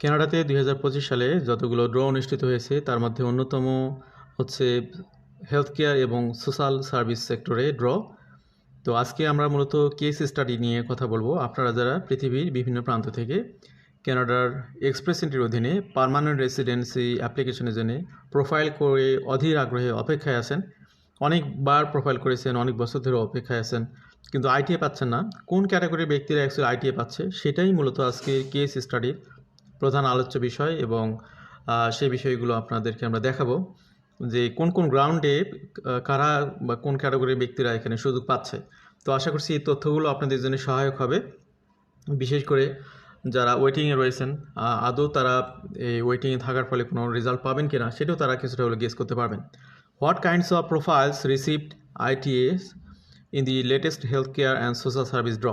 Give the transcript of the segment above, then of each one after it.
কানাডাতে দুই হাজার পঁচিশ সালে যতগুলো ড্র অনুষ্ঠিত হয়েছে, তার মধ্যে অন্যতম হচ্ছে হেলথ কেয়ার এবং সোশ্যাল সার্ভিস সেক্টরে ড্র তো আজকে আমরা মূলত কেস স্টাডি নিয়ে কথা বলব। আপনারা যারা পৃথিবীর বিভিন্ন প্রান্ত থেকে কানাডার এক্সপ্রেস অধীনে পার্মানেন্ট রেসিডেন্সি অ্যাপ্লিকেশনের জন্য প্রোফাইল করে অধীর আগ্রহে অপেক্ষায় আছেন, অনেকবার প্রোফাইল করেছেন, অনেক বছর ধরে অপেক্ষায় আছেন, কিন্তু আইটিএ পাচ্ছেন না। কোন ক্যাটাগরির ব্যক্তিরা অ্যাকচুয়ালি আইটিএ পাচ্ছে, সেটাই মূলত আজকে কেস স্টাডির প্রধান আলোচ্য বিষয় এবং সেই বিষয়গুলো আপনাদেরকে আমরা দেখাবো যে কোন কোন গ্রাউন্ডে কারা বা কোন ক্যাটাগরির ব্যক্তিরা এখানে সুযোগ পাচ্ছে। তো আশা করছি এই তথ্যগুলো আপনাদের জন্য সহায়ক হবে। বিশেষ করে যারা ওয়েটিংয়ে রয়েছেন আদৌ তারা এই ওয়েটিংয়ে থাকার ফলে কোনো রেজাল্ট পাবেন কি না সেটাও তারা কিছুটা হলে গেস করতে পারবেন। What kinds of profiles received ITAs in the latest health care and social service draw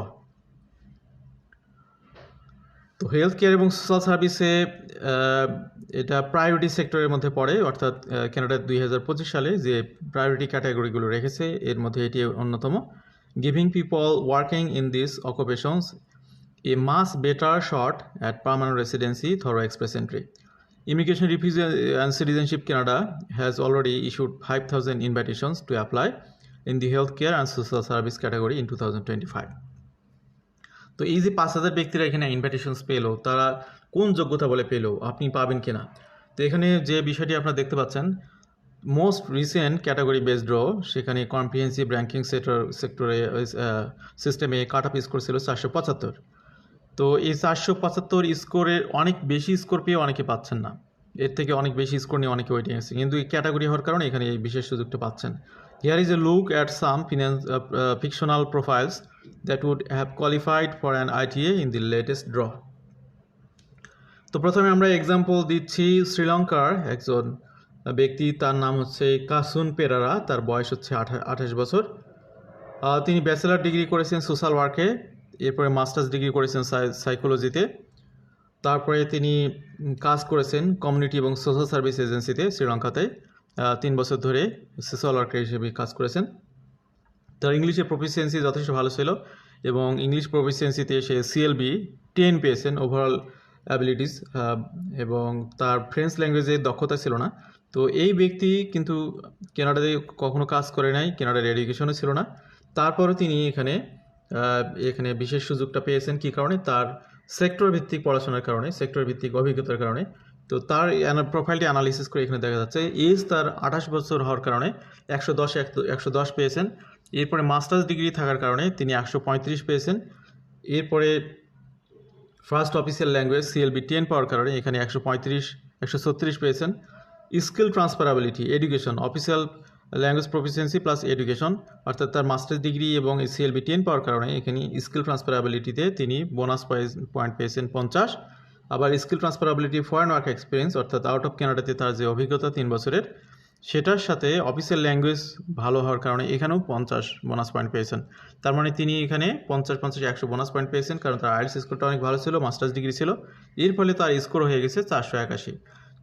তো হেলথ কেয়ার এবং সোশ্যাল সার্ভিসে এটা প্রায়োরিটি সেক্টরের মধ্যে পড়ে। অর্থাৎ কানাডা দুই সালে যে প্রায়োরিটি ক্যাটাগরিগুলো রেখেছে এর মধ্যে এটি অন্যতম। Giving people working in this occupations a much better shot at permanent residency through express entry Immigration Refugee and Citizenship Canada has already issued 5,000 invitations to apply in the healthcare and social service category in 2025. তো এই যে পাঁচ হাজার ব্যক্তিরা এখানে invitations পেল, তারা কোন যোগ্যতা বলে পেল, আপনি পাবেন কিনা? তো এখানে যে বিষয়টি আপনারা দেখতে পাচ্ছেন most recent category based draw সেখানে কম্প্রিহেন্সিভ র্যাঙ্কিং সেক্টর সেক্টরে সিস্টেমে কাট অফ স্কোর ছিল চারশো পঁচাত্তর। তো এই চারশো পঁচাত্তর স্কোরের অনেক বেশি স্কোর পেয়ে অনেকে পাচ্ছেন না। এর থেকে অনেক বেশি স্কোর নিয়ে অনেকে ওয়েটিং আছে। কিন্তু এই ক্যাটাগরি হওয়ার কারণে এখানে এই বিশেষ সুযোগটা পাচ্ছেন। Here is a look at some finance fictional profiles that would have qualified for an ITA in the latest draw তো প্রথমে আমরা এক্সাম্পল দিচ্ছি শ্রীলঙ্কার একজন ব্যক্তি, তার নাম হচ্ছে কাসুন পেরারা, তার বয়স হচ্ছে আঠা, আঠাশ বছর। তিনি ব্যাচেলার ডিগ্রি করেছেন সোশ্যাল ওয়ার্কে এরপরে মাস্টার্স ডিগ্রি করেছেন সাইকোলজিতে তারপরে তিনি কাজ করেছেন কমিউনিটি এবং সোশ্যাল সার্ভিস এজেন্সিতে শ্রীলঙ্কাতে তিন বছর ধরে সোশ্যাল ওয়ার্কার হিসেবে কাজ করেছেন। তার ইংলিশের প্রফিসিয়েন্সি যথেষ্ট ভালো ছিল এবং ইংলিশ প্রফিসিয়েন্সিতে সে সিএলবি টেন পেয়েছেন ওভারঅল অ্যাবিলিটিস এবং তার ফ্রেঞ্চ ল্যাঙ্গুয়েজে দক্ষতা ছিল না। তো এই ব্যক্তি কিন্তু কেনাডাতে কখনো কাজ করে নাই কেনাডার এডুকেশনও ছিল না। তারপরও তিনি এখানে এখানে বিশেষ সুযোগটা পেয়েছেন কী কারণে? তার সেক্টর ভিত্তিক পড়াশোনার কারণে সেক্টর ভিত্তিক অভিজ্ঞতার কারণে। তো তার প্রোফাইলটি অ্যানালিসিস করে এখানে দেখা যাচ্ছে এজ তার আঠাশ বছর হওয়ার কারণে একশো দশ একশো দশ পেয়েছেন। এরপরে মাস্টার্স ডিগ্রি থাকার কারণে তিনি একশো পঁয়ত্রিশ পেয়েছেন। এরপরে first official language CLB ten পাওয়ার কারণে এখানে একশো পঁয়ত্রিশ, একশো ছত্রিশ পেয়েছেন। Skill transferability education official language proficiency plus education অর্থাৎ তার মাস্টার্স ডিগ্রি এবং সিএলবি টেন পাওয়ার কারণে এখানে স্কিল ট্রান্সফারাবিলিটিতে তিনি বোনাস পয়েন্ট পেয়েছেন পঞ্চাশ। আবার skill transferability foreign work experience, অর্থাৎ আউট অফ কানাডাতে তার যে অভিজ্ঞতা তিন বছরের, সেটার সাথে অফিসিয়াল ল্যাঙ্গুয়েজ ভালো হওয়ার কারণে এখানেও পঞ্চাশ বোনাস পয়েন্ট পেয়েছেন। তার মানে তিনি এখানে পঞ্চাশ পঞ্চাশ, একশো বোনাস পয়েন্ট পেয়েছেন, কারণ তার আইএলস স্কোরটা অনেক ভালো ছিল, মাস্টার্স ডিগ্রি ছিল। এর ফলে তার স্কোর হয়ে গেছে চারশো একাশি।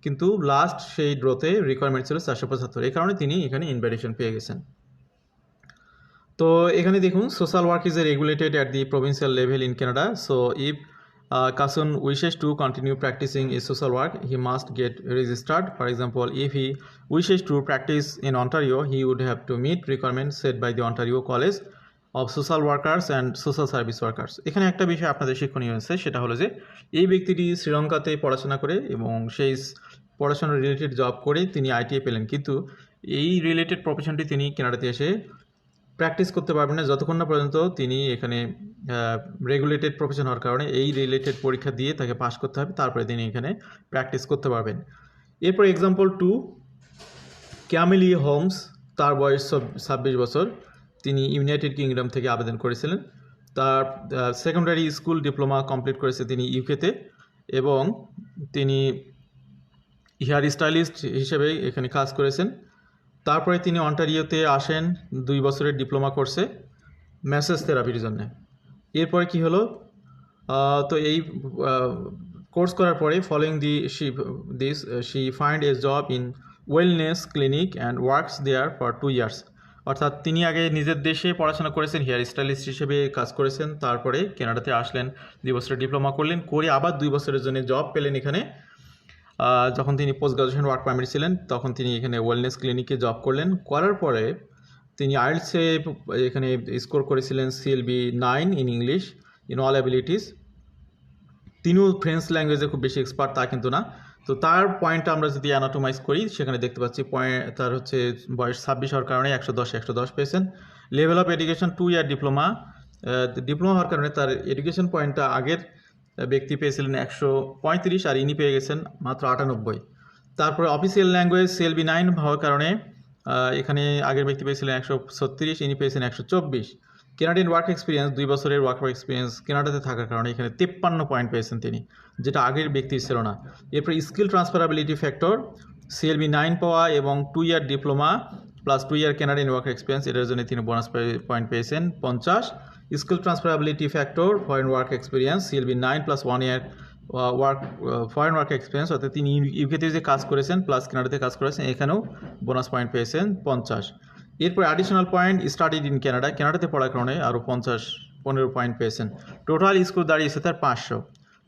কিন্তু লাস্ট সেই ড্রোতে রিকোয়ারমেন্ট ছিল চারশো পঁচাত্তর। এই কারণে তিনি এখানে ইনভাইটেশন পেয়ে গেছেন। তো এখানে দেখুন social work is a regulated at the provincial level in Canada so if Carson wishes to continue practising is social work he must get registered for example if he wishes to practise in Ontario he would have to meet requirement set by the Ontario College of Social Workers and Social Service Workers এখানে একটা বিষয় আপনাদের শিক্ষণীয় হয়েছে, সেটা হলো যে এই ব্যক্তিটি শ্রীলঙ্কাতে পড়াশোনা করে এবং সেই পড়াশোনা রিলেটেড জব করে তিনি আইটিএ পেলেন। কিন্তু এই রিলেটেড প্রফেশনটি তিনি কেনাডাতে এসে প্র্যাকটিস করতে পারবেন না, যতক্ষণ না পর্যন্ত তিনি এখানে রেগুলেটেড প্রফেশন হওয়ার কারণে এই রিলেটেড পরীক্ষা দিয়ে তাকে পাশ করতে হবে, তারপরে তিনি এখানে প্র্যাকটিস করতে পারবেন। এরপর এক্সাম্পল টু ক্যামেলি হোমস তার বয়স ছাব্বিশ বছর, তিনি ইউনাইটেড কিংডম থেকে আবেদন করেছিলেন। তার সেকেন্ডারি স্কুল ডিপ্লোমা কমপ্লিট করেছে তিনি ইউকেতে এবং তিনি হেয়ার স্টাইলিস্ট হিসেবে এখানে কাজ করেছেন। তারপরে তিনি অন্টারিওতে আসেন, দুই বছরের ডিপ্লোমা কোর্সে, ম্যাসেজ থেরাপির জন্য। এরপরে কি হলো? তো এই কোর্স করার পরে following the she this she find a job in wellness clinic and works there for two years অর্থাৎ তিনি আগে নিজের দেশে পড়াশোনা করেছেন হেয়ার স্টাইলিস্ট হিসেবে কাজ করেছেন, তারপরে কানাডাতে আসলেন, দুই বছরের ডিপ্লোমা করলেন, করে আবার দুই বছরের জন্য জব পেলেন এখানে। যখন তিনি পোস্ট গ্রাজুয়েশন ওয়ার্ক পারমিট ছিলেন, তখন তিনি এখানে ওয়েলনেস ক্লিনিকে জব করলেন। করার পরে তিনি আইএলসে এখানে স্কোর করেছিলেন CLB nine in English in all abilities তিনিও ফ্রেঞ্চ ল্যাঙ্গুয়েজে খুব বেশি এক্সপার্ট তা কিন্তু না। তো তার পয়েন্টটা আমরা যদি অ্যানাটোমাইজ করি, সেখানে দেখতে পাচ্ছি পয়েন্ট তার হচ্ছে বয়স ছাব্বিশ হওয়ার কারণে একশো দশ একশো দশ পেয়েছেন level of education two year diploma diploma হওয়ার কারণে তার এডুকেশন পয়েন্টটা আগের ব্যক্তি পেয়েছিলেন একশো পঁয়ত্রিশ আর ইনি পেয়ে গেছেন মাত্র আটানব্বই। তারপরে অফিসিয়াল ল্যাঙ্গুয়েজ সিএলবি নাইন হওয়ার কারণে এখানে আগের ব্যক্তি পেয়েছিলেন একশো ছত্রিশ, ইনি পেয়েছেন একশো চব্বিশ। কেনাডিয়ান ওয়ার্ক এক্সপিরিয়েন্স দুই বছরের ওয়ার্ক এক্সপিরিয়েন্স কেনাডাতে থাকার কারণে এখানে তেপ্পান্ন পয়েন্ট পেয়েছেন তিনি, যেটা আগের ব্যক্তির ছিল না। এরপর skill transferability factor CLB nine পাওয়া এবং two year diploma plus two year Canadian work experience এটার জন্য তিনি বোনাস পয়েন্ট পেয়েছেন পঞ্চাশ। Skill transferability factor foreign work experience CLB nine plus one year work foreign work experience অর্থাৎ তিনি ইউকেতে যে কাজ করেছেন প্লাস কানাডাতে কাজ করেছেন, এখানেও বোনাস পয়েন্ট পেয়েছেন পঞ্চাশ। এরপর additional point studied in Canada কানাডাতে পড়ার কারণে আরও পঞ্চাশ, পনেরো পয়েন্ট পেয়েছেন। টোটাল স্কোর দাঁড়িয়েছে তার পাঁচশো।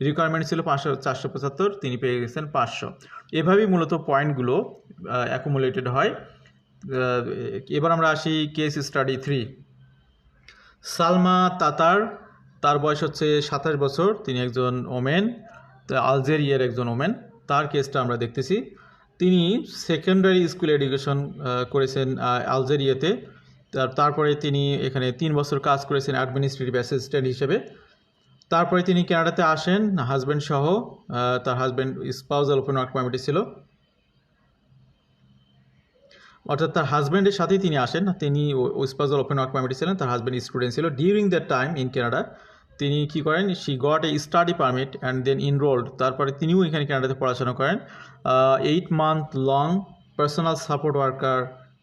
রিকোয়ারমেন্ট ছিল পাঁচশো, চারশো পঁচাত্তর, তিনি পেয়ে গেছেন পাঁচশো। এভাবেই মূলত পয়েন্টগুলো অ্যাকুমুলেটেড হয়। এবার আমরা আসি case study three Salma Tatar, তার বয়স হচ্ছে সাতাশ বছর, তিনি একজন ওমেন আলজেরিয়ার একজন ওমেন, তার কেসটা আমরা দেখতেছি। তিনি সেকেন্ডারি স্কুল এডুকেশন করেছেন আলজেরিয়াতে। তারপরে তিনি এখানে তিন বছর কাজ করেছেন অ্যাডমিনিস্ট্রেটিভ অ্যাসিস্ট্যান্ট হিসেবে। তারপরে তিনি কানাডাতে আসেন হাজব্যান্ড সহ তার হাজব্যান্ড স্পাউজাল ওপেন ওয়ার্ক পারমিটে ছিল। অর্থাৎ তার হাজব্যান্ডের সাথেই তিনি আসেন। তিনি স্পাউজাল ওপেন ওয়ার্ক পারমিটে ছিলেন। তার হাজব্যান্ড স্টুডেন্ট ছিল। During the time in Canada তিনি কি করেন? She got a study permit and then enrolled তারপরে তিনিও এখানে কানাডাতে পড়াশোনা করেন। Eight month long personal support worker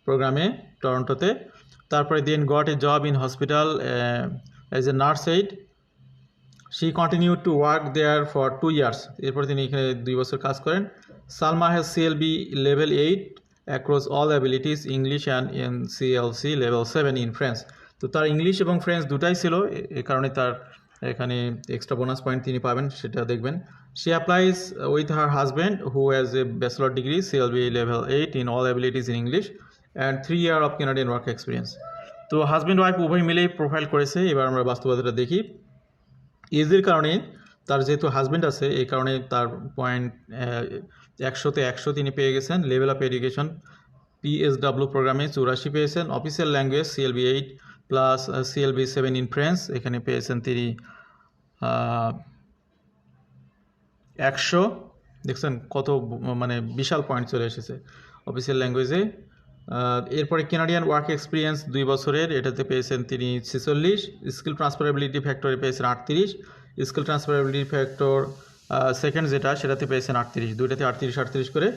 প্রোগ্রামে টরন্টোতে তারপরে then got a job in hospital as a nurse aide she continue to work there for two years এরপর তিনি এখানে দুই বছর কাজ করেন। Salma has CLB level eight across all abilities English and N CLC level seven in French তো তার English এবং ফ্রেঞ্চ দুটাই ছিল। এ- কারণে তার এখানে এক্সট্রা বোনাস পয়েন্ট তিনি পাবেন, সেটা দেখবেন। She applies with her husband who has a bachelor degree CLB level eight in all abilities in English and three year of Canadian work experience তো হাজব্যান্ড ওয়াইফ উভয় মিলেই প্রোফাইল করেছে। এবার আমরা বাস্তবতাটা দেখি। এজের কারণে তার যেহেতু হাজব্যান্ড আছে, এই কারণে তার পয়েন্ট একশোতে একশো তিনি পেয়ে গেছেন লেভেল অফ এডুকেশন পিএসডাব্লিউ প্রোগ্রামে চুরাশি পেয়েছেন official language CLB eight plus CLB seven in French এখানে পেয়েছেন তিনি একশো। দেখছেন কত মানে বিশাল পয়েন্ট চলে এসেছে অফিসিয়াল ল্যাঙ্গুয়েজে এরপরে কেনাডিয়ান ওয়ার্ক এক্সপিরিয়েন্স দুই বছরের, এটাতে পেয়েছেন তিনি ছেচল্লিশ। স্কিল ট্রান্সফারেবিলিটি ফ্যাক্টরে পেয়েছেন আটত্রিশ। স্কিল ট্রান্সফারেবিলিটি ফ্যাক্টর সেকেন্ড যেটা, সেটাতে পেয়েছেন আটত্রিশ। দুইটাতে আটত্রিশ আটত্রিশ করে।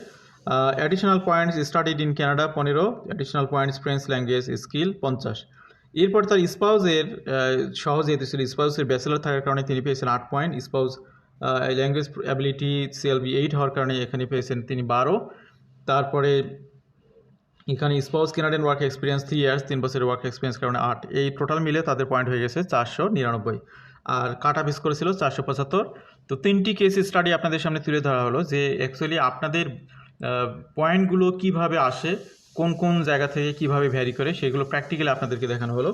Additional points studied in Canada পনেরো। Additional points French language skill পঞ্চাশ। এরপর তার স্পাউজের সহজ যেহেতু ছিল স্পাউসের ব্যাচেলার থাকার কারণে তিনি পেয়েছেন আট point spouse language ability CLB eight হওয়ার কারণে এখানে পেয়েছেন তিনি বারো। তারপরে এখানে spouse Canadian work experience three years তিন বছরের ওয়ার্ক এক্সপিরিয়েন্স কারণে আট। এই টোটাল মিলে তাদের পয়েন্ট হয়ে গেছে চারশো নিরানব্বই। আর কাটা পিস করেছিল চারশো পঁচাত্তর। তো তিনটি কেস স্টাডি আপনাদের সামনে তুলে ধরা হলো যে অ্যাকচুয়ালি আপনাদের পয়েন্টগুলো কীভাবে আসে, কোন কোন জায়গা থেকে কীভাবে ভ্যারি করে, সেগুলো প্র্যাকটিক্যালি আপনাদেরকে দেখানো হলো।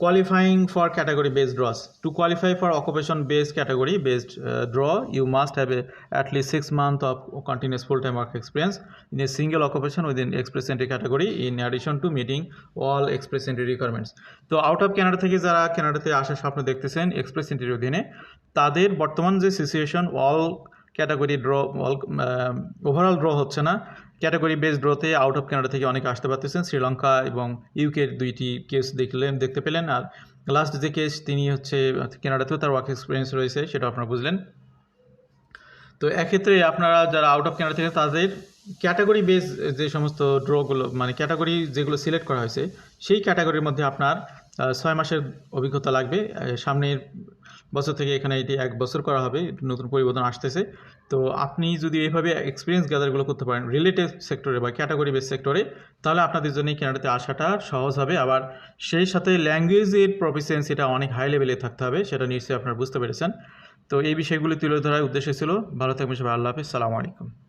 Qualifying for category based draws to qualify for occupation based category based draw you must have a at least six months of continuous full-time work experience in a single occupation within express entry category in addition to meeting all express entry requirements তো out of Canada থেকে যারা কানাডাতে আসার স্বপ্ন দেখতেছেন express এন্ট্রির অধীনে তাদের বর্তমান যে situation all category draw all overall draw হচ্ছে না ক্যাটাগরি বেস ড্রতে আউট অফ কানাডা থেকে অনেকে আসতে পারতেছেন। শ্রীলঙ্কা এবং ইউকের দুইটি কেস দেখলেন, দেখতে পেলেন। আর লাস্ট যে কেস তিনি হচ্ছে কানাডাতেও তার ওয়ার্ক এক্সপিরিয়েন্স রয়েছে, সেটা আপনারা বুঝলেন। তো এক্ষেত্রে আপনারা যারা আউট অফ কানাডা থেকে, তাদের ক্যাটাগরি বেস যে সমস্ত ড্রগুলো মানে ক্যাটাগরি যেগুলো সিলেক্ট করা হয়েছে, সেই ক্যাটাগরির মধ্যে আপনার ছয় মাসের অভিজ্ঞতা লাগবে। সামনের বছর থেকে এখানে এটি এক বছর করা হবে নতুন পরিবর্তন আসতেছে। তো আপনি যদি এইভাবে এক্সপিরিয়েন্স গ্যাদারগুলো করতে পারেন রিলেটিভ সেক্টরে বা ক্যাটাগরি বেস সেক্টরে তাহলে আপনাদের জন্য কেনাটাতে আসাটা সহজ হবে। আবার সেই সাথে ল্যাঙ্গুয়েজের প্রফিসিয়েন্সিটা অনেক হাই লেভেলে থাকতে হবে, সেটা নিশ্চয়ই আপনারা বুঝতে পেরেছেন। তো এই বিষয়গুলি তুলে ধরার উদ্দেশ্য ছিল। ভালো থাকবেন সবাই, আল্লাহ হাফিজ। সালামু আলাইকুম।